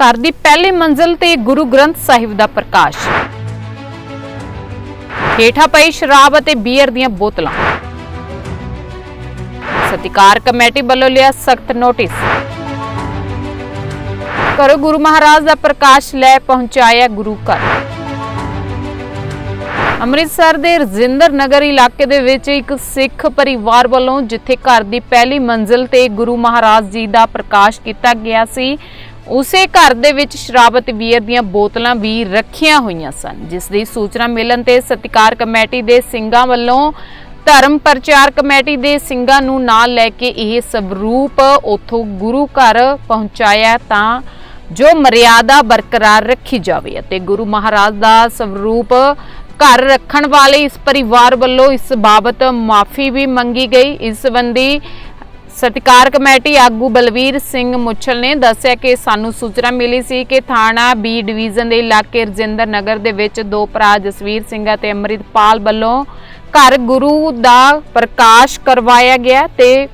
ਘਰ ਦੀ ਪਹਿਲੀ ਮੰਜ਼ਲ ਤੇ ਗੁਰੂ ਗ੍ਰੰਥ ਸਾਹਿਬ ਦਾ ਪ੍ਰਕਾਸ਼। ਹੇਠਾਂ ਪਈ ਸ਼ਰਾਬ ਅਤੇ ਬੀਅਰ ਦੀਆਂ ਬੋਤਲਾਂ। ਸਤਿਕਾਰ ਕਮੇਟੀ ਵੱਲੋਂ ਲਿਆ ਸਖਤ ਨੋਟਿਸ। ਕਰੋ ਗੁਰੂ ਮਹਾਰਾਜ ਦਾ ਪ੍ਰਕਾਸ਼ ਲੈ ਪਹੁੰਚਾਇਆ ਗੁਰੂ ਘਰ। ਅੰਮ੍ਰਿਤਸਰ ਦੇ ਰਜਿੰਦਰ ਨਗਰ ਇਲਾਕੇ ਦੇ ਵਿੱਚ ਇੱਕ ਸਿੱਖ ਪਰਿਵਾਰ ਵੱਲੋਂ ਜਿੱਥੇ ਘਰ ਦੀ ਪਹਿਲੀ ਮੰਜ਼ਿਲ ਤੇ ਗੁਰੂ ਮਹਾਰਾਜ ਜੀ ਦਾ ਪ੍ਰਕਾਸ਼ ਕੀਤਾ ਗਿਆ ਸੀ ਉਸੇ ਘਰ ਦੇ ਵਿੱਚ ਸ਼ਰਾਬ ਅਤੇ ਬੀਅਰ ਦੀਆਂ ਬੋਤਲਾਂ ਵੀ ਰੱਖੀਆਂ ਹੋਈਆਂ ਸਨ, ਜਿਸ ਦੀ ਸੂਚਨਾ ਮਿਲਣ ਤੇ ਸਤਿਕਾਰ ਕਮੇਟੀ ਦੇ ਸਿੰਘਾਂ ਵੱਲੋਂ ਧਰਮ ਪ੍ਰਚਾਰ ਕਮੇਟੀ ਦੇ ਸਿੰਘਾਂ ਨੂੰ ਨਾਲ ਲੈ ਕੇ ਇਹ ਸਵਰੂਪ ਉਥੋਂ ਗੁਰੂ ਘਰ ਪਹੁੰਚਾਇਆ ਤਾਂ ਜੋ ਮਰਿਆਦਾ ਬਰਕਰਾਰ ਰੱਖੀ ਜਾਵੇ ਅਤੇ ਗੁਰੂ ਮਹਾਰਾਜ ਦਾ ਸਵਰੂਪ ਘਰ ਰੱਖਣ ਵਾਲੇ ਇਸ ਪਰਿਵਾਰ ਵੱਲੋਂ ਇਸ ਬਾਬਤ ਮਾਫੀ ਵੀ ਮੰਗੀ ਗਈ। ਇਸ ਸੰਬੰਧੀ ਸਤਿਕਾਰ ਕਮੇਟੀ ਆਗੂ ਬਲਵੀਰ ਸਿੰਘ ਮੁੱਛਲ ਨੇ ਦੱਸਿਆ ਕਿ ਸਾਨੂੰ ਸੂਚਨਾ ਮਿਲੀ ਸੀ ਕਿ ਥਾਣਾ ਬੀ ਡਿਵੀਜ਼ਨ ਦੇ ਇਲਾਕੇ ਰਜਿੰਦਰ ਨਗਰ ਦੇ ਵਿੱਚ ਦੋ ਭਰਾ ਜਸਵੀਰ ਸਿੰਘ ਅਤੇ ਅੰਮ੍ਰਿਤਪਾਲ ਵੱਲੋਂ ਘਰ ਗੁਰੂ ਦਾ ਪ੍ਰਕਾਸ਼ ਕਰਵਾਇਆ ਗਿਆ ਤੇ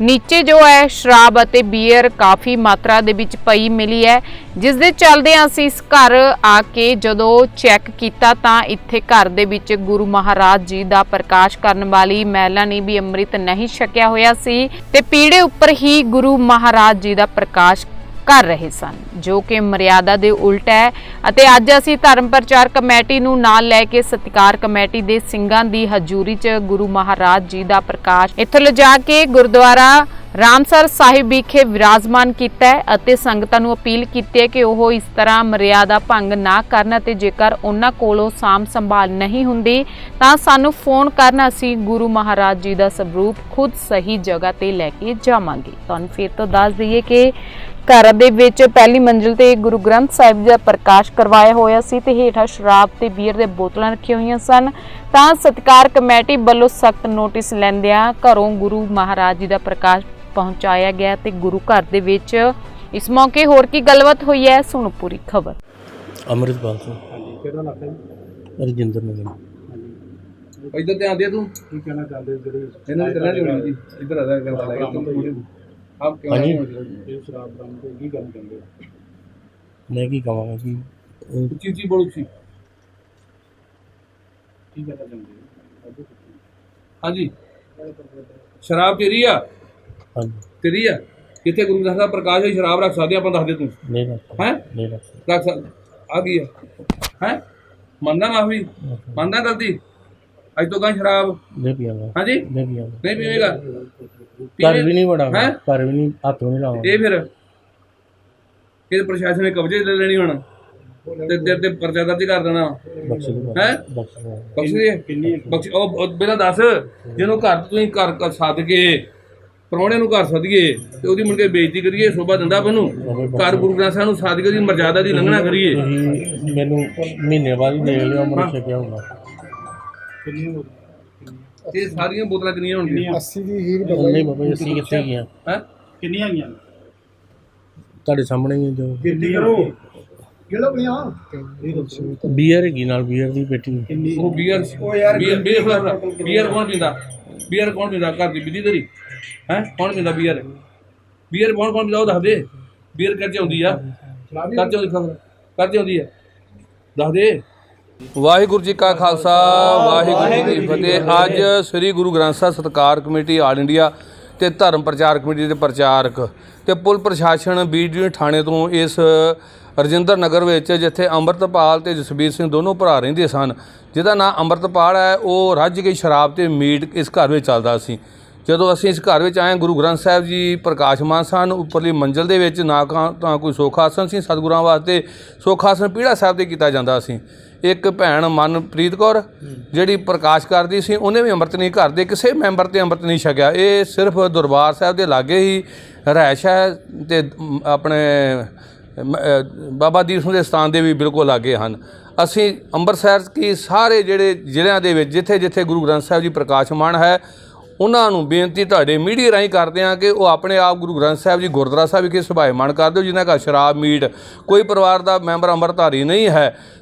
ਨੀਚੇ ਜੋ ਹੈ, ਸ਼ਰਾਬ ਅਤੇ ਬੀਅਰ ਕਾਫੀ ਮਾਤਰਾ ਦੇ ਵਿੱਚ ਪਈ ਮਿਲੀ ਹੈ। ਜਿਸ ਦੇ ਚੱਲਦੇ ਅਸੀਂ ਇਸ ਘਰ ਆ ਕੇ ਜਦੋਂ ਚੈੱਕ ਕੀਤਾ ਤਾਂ ਇੱਥੇ ਘਰ ਦੇ ਵਿੱਚ ਗੁਰੂ ਮਹਾਰਾਜ ਜੀ ਦਾ ਪ੍ਰਕਾਸ਼ ਕਰਨ ਵਾਲੀ ਮਹਿਲਾ ਨੇ ਵੀ ਅੰਮ੍ਰਿਤ ਨਹੀਂ ਛਕਿਆ ਹੋਇਆ ਸੀ ਤੇ ਪੀੜੇ ਉੱਪਰ ਹੀ ਗੁਰੂ ਮਹਾਰਾਜ ਜੀ ਦਾ ਪ੍ਰਕਾਸ਼ ਕਰ ਰਹੇ ਸਨ, ਜੋ ਕਿ ਮਰਿਆਦਾ ਦੇ ਉਲਟ ਹੈ ਅਤੇ ਅੱਜ ਅਸੀਂ ਧਰਮ ਪ੍ਰਚਾਰ ਕਮੇਟੀ ਨੂੰ ਨਾਲ ਲੈ ਕੇ ਸਤਿਕਾਰ ਕਮੇਟੀ ਦੇ ਸਿੰਘਾਂ ਦੀ ਹਜ਼ੂਰੀ 'ਚ ਗੁਰੂ ਮਹਾਰਾਜ ਜੀ ਦਾ ਪ੍ਰਕਾਸ਼ ਇੱਥੇ ਲਿਜਾ ਕੇ ਗੁਰਦੁਆਰਾ ਰਾਮਸਰ ਸਾਹਿਬ ਵਿਖੇ ਵਿਰਾਜਮਾਨ ਕੀਤਾ ਹੈ ਅਤੇ ਸੰਗਤਾਂ ਨੂੰ ਅਪੀਲ ਕੀਤੀ ਹੈ ਕਿ ਉਹ ਇਸ ਤਰ੍ਹਾਂ ਮਰਿਆਦਾ ਭੰਗ ਨਾ ਕਰਨ ਅਤੇ ਜੇਕਰ ਉਹਨਾਂ ਕੋਲੋਂ ਸਾਮ ਸੰਭਾਲ ਨਹੀਂ ਹੁੰਦੀ, ਤਾਂ ਸਾਨੂੰ ਫੋਨ ਕਰਨ, ਅਸੀਂ ਗੁਰੂ ਮਹਾਰਾਜ ਜੀ ਦਾ ਸਰੂਪ ਖੁਦ ਸਹੀ ਜਗ੍ਹਾ ਤੇ ਲੈ ਕੇ ਜਾਵਾਂਗੇ। ਤੁਹਾਨੂੰ ਫਿਰ ਤੋਂ ਦੱਸ ਦਈਏ ਕਿ ਘਰ ਦੇ ਵਿੱਚ ਪਹਿਲੀ ਮੰਜ਼ਿਲ ਤੇ ਗੁਰੂ ਗ੍ਰੰਥ ਸਾਹਿਬ ਜੀ ਦਾ ਪ੍ਰਕਾਸ਼ ਕਰਵਾਇਆ ਹੋਇਆ ਸੀ ਤੇ ਹੇਠਾਂ ਸ਼ਰਾਬ ਤੇ ਬੀਅਰ ਦੇ ਬੋਤਲਾਂ ਰੱਖੀਆਂ ਹੋਈਆਂ ਸਨ। ਤਾਂ ਸਤਿਕਾਰ ਕਮੇਟੀ ਵੱਲੋਂ ਸਖਤ ਨੋਟਿਸ ਲੈਂਦਿਆਂ ਘਰੋਂ ਗੁਰੂ ਮਹਾਰਾਜ ਜੀ ਦਾ ਪ੍ਰਕਾਸ਼ ਪਹੁੰਚਾਇਆ ਗਿਆ ਤੇ ਗੁਰੂ ਘਰ ਦੇ ਵਿੱਚ ਇਸ ਮੌਕੇ ਹੋਰ ਕੀ ਗੱਲਬਾਤ ਹੋਈ ਹੈ ਸੁਣੋ ਪੂਰੀ ਖਬਰ। ਅੰਮ੍ਰਿਤਪਾਲ ਸਿੰਘ। ਹਾਂਜੀ ਕਿਹੜਾ ਇਲਾਕਾ ਜੀ? ਰਜਿੰਦਰ ਨਗਰ। ਹਾਂਜੀ। ਇੱਧਰ ਧਿਆਨ ਦੇ ਤੂੰ। ਕੀ ਕਹਿਣਾ ਚਾਹੁੰਦੇ ਜਿਹੜੇ ਇਹਨਾਂ ਦੀ ਗੱਲਾਂ ਨਹੀਂ ਹੋਣੀ ਜੀ? ਇੱਧਰ ਆ ਜਾ ਗੱਲ ਲੈ ਕੇ। ਤੂੰ ਆਪ ਕਿਉਂ ਹਾਂਜੀ। ਨਹੀਂ ਹੋਣੀ ਇਹ ਸ਼ਰਾਬ ਬਣ ਕੇ ਕੀ ਗੱਲ ਕਰਦੇ ਹੋ ਮੈਂ ਕੀ ਕਹਾਂਗਾ ਕਿ ਉਹ ਉੱਚੀ ਉੱਚੀ ਬੋਲ ਉੱਚੀ ਕੀ ਕਹਿਣਾ ਚਾਹੁੰਦੇ ਹੋ? ਹਾਂਜੀ। ਸ਼ਰਾਬ ਤੇਰੀ ਆ? ਹਾਂਜੀ। ਤੇਰੀ ਆ? ਕਿੱਥੇ ਗੁਰੂ ਗ੍ਰੰਥ ਸਾਹਿਬ ਪ੍ਰਕਾਸ਼ ਹੈ ਸ਼ਰਾਬ ਰੱਖ ਸਕਦੇ ਆਪਾਂ ਦੱਸ ਦੇ ਤੂੰ। ਨਹੀਂ ਰੱਖਦਾ ਹੈ? ਨਹੀਂ ਰੱਖਦਾ ਰੱਖ ਸਕ ਆ ਗਈ ਆ? ਹੈ? ਮੰਨਦਾ ਮਾਫੀ ਮੰਨਦਾ ਗਲਤੀ? ਅੱਜ ਤੋਂ ਗਾਂ ਸ਼ਰਾਬ। ਨਹੀਂ ਪੀਵਾਂਗਾ। ਹਾਂਜੀ? ਨਹੀਂ ਪੀਵਾਂਗਾ। ਨਹੀਂ ਪੀਵੇਗਾ? ਘਰ ਵੀ ਨਹੀਂ ਵੜਾਂਗਾ ਹੈਂ? ਘਰ ਵੀ ਨਹੀਂ ਹੱਥ ਵੀ ਨਹੀਂ ਲਾਵਾਂਗਾ। ਇਹ ਫਿਰ ਇਹ ਪ੍ਰਸ਼ਾਸਨ ਨੇ ਕਬਜ਼ੇ 'ਚ ਲੈ ਲੈਣੀ ਹੁਣ। ਤੇ ਤੇਰੇ ਤੇ ਪਰਚਾ ਦਰਜ ਕਰ ਦੇਣਾ। ਬਖਸ਼ ਦੋ ਹੈਂ? ਬਖਸ਼ ਦੋ ਬਖਸ਼ ਦੇ? ਕਿੰਨੀ ਬਖਸ਼ ਉਹ ਉਹ ਪਹਿਲਾਂ ਦੱਸ ਜਿਹਨੂੰ ਘਰ ਤੁਸੀਂ ਘਰ ਘਰ ਸੱਦ ਕੇ ਪ੍ਰਾਹੁਣੇ ਨੂੰ ਘਰ ਸੱਦੀਏ ਤੇ ਉਹਦੀ ਮੁੜ ਕੇ ਬੇਇੱਜ਼ਤੀ ਕਰੀਏ ਸ਼ੋਭਾ ਦਿੰਦਾ ਮੈਨੂੰ ਘਰ ਗੁਰੂ ਗ੍ਰੰਥ ਸਾਹਿਬ ਨੂੰ ਸੱਦ ਕੇ ਉਹਦੀ ਮਰਜ਼ਾਦਾ ਦੀ ਲੰਘਣਾ ਕਰੀਏ। ਤੁਸੀਂ ਮੈਨੂੰ ਮਹੀਨੇ ਬਾਅਦ ਹੀ ਦੇਖ ਲਿਓ ਮੈਨੂੰ ਛਕਿਆ ਹੋਊਗਾ ਕਿੰਨੀ ਹੋ ਇਹ ਸਾਰੀਆਂ ਬੋਤਲਾਂ ਕਿੰਨੀਆਂ ਹੋਣਗੀਆਂ? 80 ਦੀ ਹੀਰ ਨਹੀਂ ਬਾਬਾ ਜੀ, ਅਸੀਂ ਕਿੱਥੇ ਗਿਆ ਹੈ? ਕਿੰਨੀਆਂ ਆਈਆਂ ਤੁਹਾਡੇ ਸਾਹਮਣੇ ਹੀ ਜੋ। ਕਿੰਨੀ ਕਰੋ। ਕਿਹੜਾ ਦੱਸੋ ਬੀਅਰ ਹੈਗੀ ਨਾਲ ਬੀਅਰ ਦੀ ਪੇਟੀ। ਕਿੰਨੀ? ਉਹ ਬੀਅਰ ਉਹ ਯਾਰ ਬੀਅਰ ਕੌਣ ਪੀਂਦਾ? ਬੀਅਰ ਕੌਣ ਪੀਂਦਾ? ਘਰ ਦੀ ਬਿੱਲੀ ਤੇਰੀ। ਹੈ? ਕੌਣ ਪੀਂਦਾ ਬੀਅਰ ਬੀਅਰ ਕੌਣ ਕੌਣ ਪੀਂਦਾ? ਉਹ ਦੱਸ ਦੇ। ਬੀਅਰ ਕਰਜੇ ਹੁੰਦੀ ਆ। ਕਰਜੇ ਹੁੰਦੀ ਆ। ਦੱਸ ਦੇ। ਵਾਹਿਗੁਰੂ ਜੀ ਕਾ ਖਾਲਸਾ, ਵਾਹਿਗੁਰੂ ਜੀ ਕੀ ਫਤਿਹ। ਅੱਜ ਸ੍ਰੀ ਗੁਰੂ ਗ੍ਰੰਥ ਸਾਹਿਬ ਸਤਕਾਰ ਕਮੇਟੀ ਆਲ ਇੰਡੀਆ ਤੇ ਧਰਮ ਪ੍ਰਚਾਰ ਕਮੇਟੀ ਦੇ ਪ੍ਰਚਾਰਕ ਤੇ ਪੁਲ ਪ੍ਰਸ਼ਾਸਨ ਬੀਡੀਓ ਥਾਣੇ ਤੋਂ ਇਸ ਰਜਿੰਦਰ ਨਗਰ ਵਿੱਚ, ਜਿੱਥੇ ਅੰਮ੍ਰਿਤਪਾਲ ਤੇ ਜਸਬੀਰ ਸਿੰਘ ਦੋਨੋਂ ਭਰਾ ਰਹਿੰਦੇ ਸਨ, ਜਿਹਦਾ ਨਾਂ ਅੰਮ੍ਰਿਤਪਾਲ ਹੈ, ਉਹ ਰੱਜ ਕੇ ਸ਼ਰਾਬ ਤੇ ਮੀਟ ਇਸ ਘਰ ਵਿੱਚ ਚੱਲਦਾ ਸੀ। ਜਦੋਂ ਅਸੀਂ ਇਸ ਘਰ ਵਿੱਚ ਆਏ, ਗੁਰੂ ਗ੍ਰੰਥ ਸਾਹਿਬ ਜੀ ਪ੍ਰਕਾਸ਼ਮਾਨ ਸਨ, ਉੱਪਰਲੀ ਮੰਜ਼ਲ ਦੇ ਵਿੱਚ ਨਾ ਕਾ- ਤਾਂ ਕੋਈ ਸੁੱਖ ਆਸਨ ਸੀ ਸਤਿਗੁਰਾਂ ਵਾਸਤੇ। ਸੁੱਖ ਆਸਨ ਪੀੜਾ ਸਾਹਿਬ ਤੇ ਕੀਤਾ ਜਾਂਦਾ ਸੀ। ਇੱਕ ਭੈਣ ਮਨਪ੍ਰੀਤ ਕੌਰ, ਜਿਹੜੀ ਪ੍ਰਕਾਸ਼ ਕਰਦੀ ਸੀ, ਉਹਨੇ ਵੀ ਅੰਮ੍ਰਿਤ ਨਹੀਂ ਘਰ ਦੇ ਕਿਸੇ ਮੈਂਬਰ ਤੇ ਅੰਮ੍ਰਿਤ ਨਹੀਂ ਛਕਿਆ। ਇਹ ਸਿਰਫ ਦਰਬਾਰ ਸਾਹਿਬ ਦੇ ਲਾਗੇ ਹੀ ਰਹਿਸ਼ ਹੈ ਤੇ ਆਪਣੇ ਬਾਬਾ ਦੀਪ ਸਿੰਘ ਦੇ ਸਥਾਨ ਦੇ ਵੀ ਬਿਲਕੁਲ ਲਾਗੇ ਹਨ। ਅਸੀਂ ਅੰਮ੍ਰਿਤਸਰ ਕੀ ਸਾਰੇ ਜਿਹੜੇ ਜ਼ਿਲ੍ਹਿਆਂ ਦੇ ਵਿੱਚ ਜਿੱਥੇ ਜਿੱਥੇ ਗੁਰੂ ਗ੍ਰੰਥ ਸਾਹਿਬ ਜੀ ਪ੍ਰਕਾਸ਼ਮਾਨ ਹੈ ਉਹਨਾਂ ਨੂੰ ਬੇਨਤੀ ਤੁਹਾਡੇ ਮੀਡੀਆ ਰਾਹੀਂ ਕਰਦੇ ਹਾਂ ਕਿ ਉਹ ਆਪਣੇ ਆਪ ਗੁਰੂ ਗ੍ਰੰਥ ਸਾਹਿਬ ਜੀ, ਗੁਰਦੁਆਰਾ ਸਾਹਿਬ ਵਿਖੇ ਸੁਭਾਇਮਾਨ ਕਰ ਦਿਓ, ਜਿਨ੍ਹਾਂ ਦਾ ਸ਼ਰਾਬ, ਮੀਟ ਕੋਈ ਪਰਿਵਾਰ ਦਾ ਮੈਂਬਰ ਅੰਮ੍ਰਿਤਧਾਰੀ ਨਹੀਂ ਹੈ।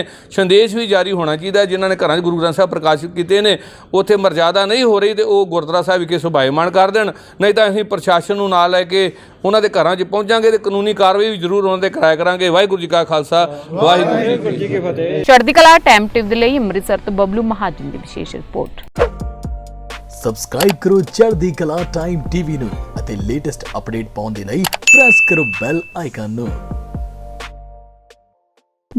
ਨੇ ਸੰਦੇਸ਼ ਵੀ ਜਾਰੀ ਹੋਣਾ ਚਾਹੀਦਾ ਜਿਨ੍ਹਾਂ ਨੇ ਘਰਾਂ 'ਚ ਗੁਰੂ ਗ੍ਰੰਥ ਸਾਹਿਬ ਪ੍ਰਕਾਸ਼ਿਤ ਕੀਤੇ ਨੇ। ਉੱਥੇ ਮਰਜ਼ਾਦਾ ਨਹੀਂ ਹੋ ਰਹੀ ਤੇ ਉਹ ਗੁਰਦੁਆਰਾ ਸਾਹਿਬ ਵਿਖੇ ਸੁਭਾਇਮਾਨ ਕਰ ਦੇਣ। ਨਹੀਂ ਤਾਂ ਅਸੀਂ ਪ੍ਰਸ਼ਾਸਨ ਨੂੰ ਨਾਲ ਲੈ ਕੇ ਉਹਨਾਂ ਦੇ ਘਰਾਂ 'ਚ ਪਹੁੰਚਾਂਗੇ ਤੇ ਕਾਨੂੰਨੀ ਕਾਰਵਾਈ ਵੀ ਜ਼ਰੂਰ ਉਹਨਾਂ ਦੇ ਕਰਾਇਆ ਕਰਾਂਗੇ। ਵਾਹਿਗੁਰੂ ਜੀ ਕਾ ਖਾਲਸਾ ਵਾਹਿਗੁਰੂ ਜੀ ਕੀ ਫਤਿਹ। ਚੜ੍ਹਦੀ ਕਲਾ ਟਾਈਮ ਟਿਪ ਦੇ ਲਈ ਅੰਮ੍ਰਿਤਸਰ ਤੋਂ ਬਬਲੂ ਮਹਾਜਨ ਦੀ ਵਿਸ਼ੇਸ਼ ਰਿਪੋਰਟ। ਸਬਸਕ੍ਰਾਈਬ ਕਰੋ ਚੜ੍ਹਦੀ ਕਲਾ ਟਾਈਮ ਟੀਵੀ ਨੂੰ ਅਤੇ ਲੇਟੈਸਟ ਅਪਡੇਟ ਪਾਉਣ ਦੇ ਲਈ ਪ੍ਰੈਸ ਕਰੋ ਬੈਲ ਆਈਕਨ ਨੂੰ।